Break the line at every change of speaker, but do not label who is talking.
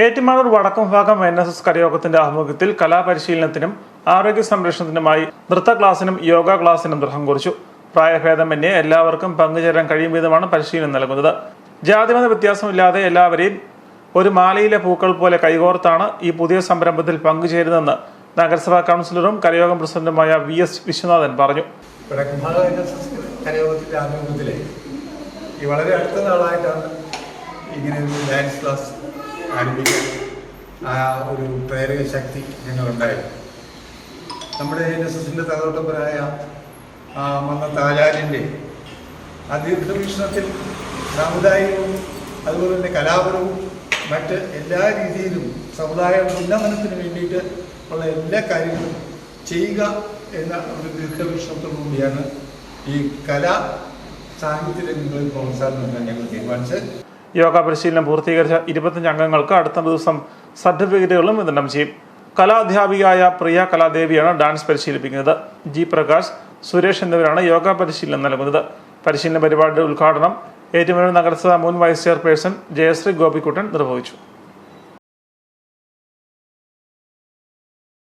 ഏറ്റുമാനൂർ വടക്കും ഭാഗം N S S കരയോഗത്തിന്റെ ആഭിമുഖ്യത്തിൽ കലാപരിശീലനത്തിനും ആരോഗ്യ സംരക്ഷണത്തിനുമായി നൃത്ത ക്ലാസിനും യോഗ ക്ലാസിനും തുടക്കം കുറിച്ചു. പ്രായഭേദമന്യേ എല്ലാവർക്കും പങ്കുചേരാൻ കഴിയും വിധമാണ് പരിശീലനം നൽകുന്നത്. ജാതിമത വ്യത്യാസമില്ലാതെ എല്ലാവരെയും ഒരു മാലയിലെ പൂക്കൾ പോലെ കൈകോർത്താണ് ഈ പുതിയ സംരംഭത്തിൽ പങ്കുചേരുന്നതെന്ന് നഗരസഭാ കൗൺസിലറും കരയോഗം പ്രസിഡന്റുമായ വി എസ് വിശ്വനാഥൻ പറഞ്ഞു.
ഈ വളരെ അടുത്ത നാളായിട്ടാണ് ഇങ്ങനെ ഒരു ഡാൻസ് ക്ലാസ് ആരംഭിക്കാൻ ആ ഒരു പ്രേരക ശക്തി ഞങ്ങളുണ്ടായിരുന്നു. നമ്മുടെ എൻ എസ് എസിന്റെ തലതൊട്ടപ്പനായ മന്നത്ത് ആചാര്യന്റെ ആ ദീർഘവീക്ഷണത്തിൽ സാമുദായികവും അതുപോലെ തന്നെ കലാപരവും മറ്റ് എല്ലാ രീതിയിലും സമുദായ ഉന്നമനത്തിന് വേണ്ടിയിട്ട് ഉള്ള എല്ലാ കാര്യങ്ങളും ചെയ്യുക എന്ന ഒരു ദീർഘവീക്ഷണത്തോടു കൂടിയാണ് ഈ കലാ സാഹിത്യ രംഗങ്ങളിൽ പ്രോത്സാഹനം നൽകാൻ ഞങ്ങൾ തീരുമാനിച്ചത്.
യോഗ പരിശീലനം പൂർത്തീകരിച്ച ഇരുപത്തഞ്ച് അംഗങ്ങൾക്ക് അടുത്ത ദിവസം സർട്ടിഫിക്കറ്റുകളും വിതരണം ചെയ്യും. കലാധ്യാപികയായ പ്രിയ കലാദേവിയാണ് ഡാൻസ് പരിശീലിപ്പിക്കുന്നത്. ജി പ്രകാശ് സുരേഷ് എന്നിവരാണ് യോഗ പരിശീലനം നൽകുന്നത്. പരിശീലന പരിപാടിയുടെ ഉദ്ഘാടനം ഏറ്റുമാനൂർ നഗരസഭ മുൻ വൈസ് ചെയർപേഴ്സൺ ജയശ്രീ ഗോപിക്കുട്ടൻ നിർവഹിച്ചു.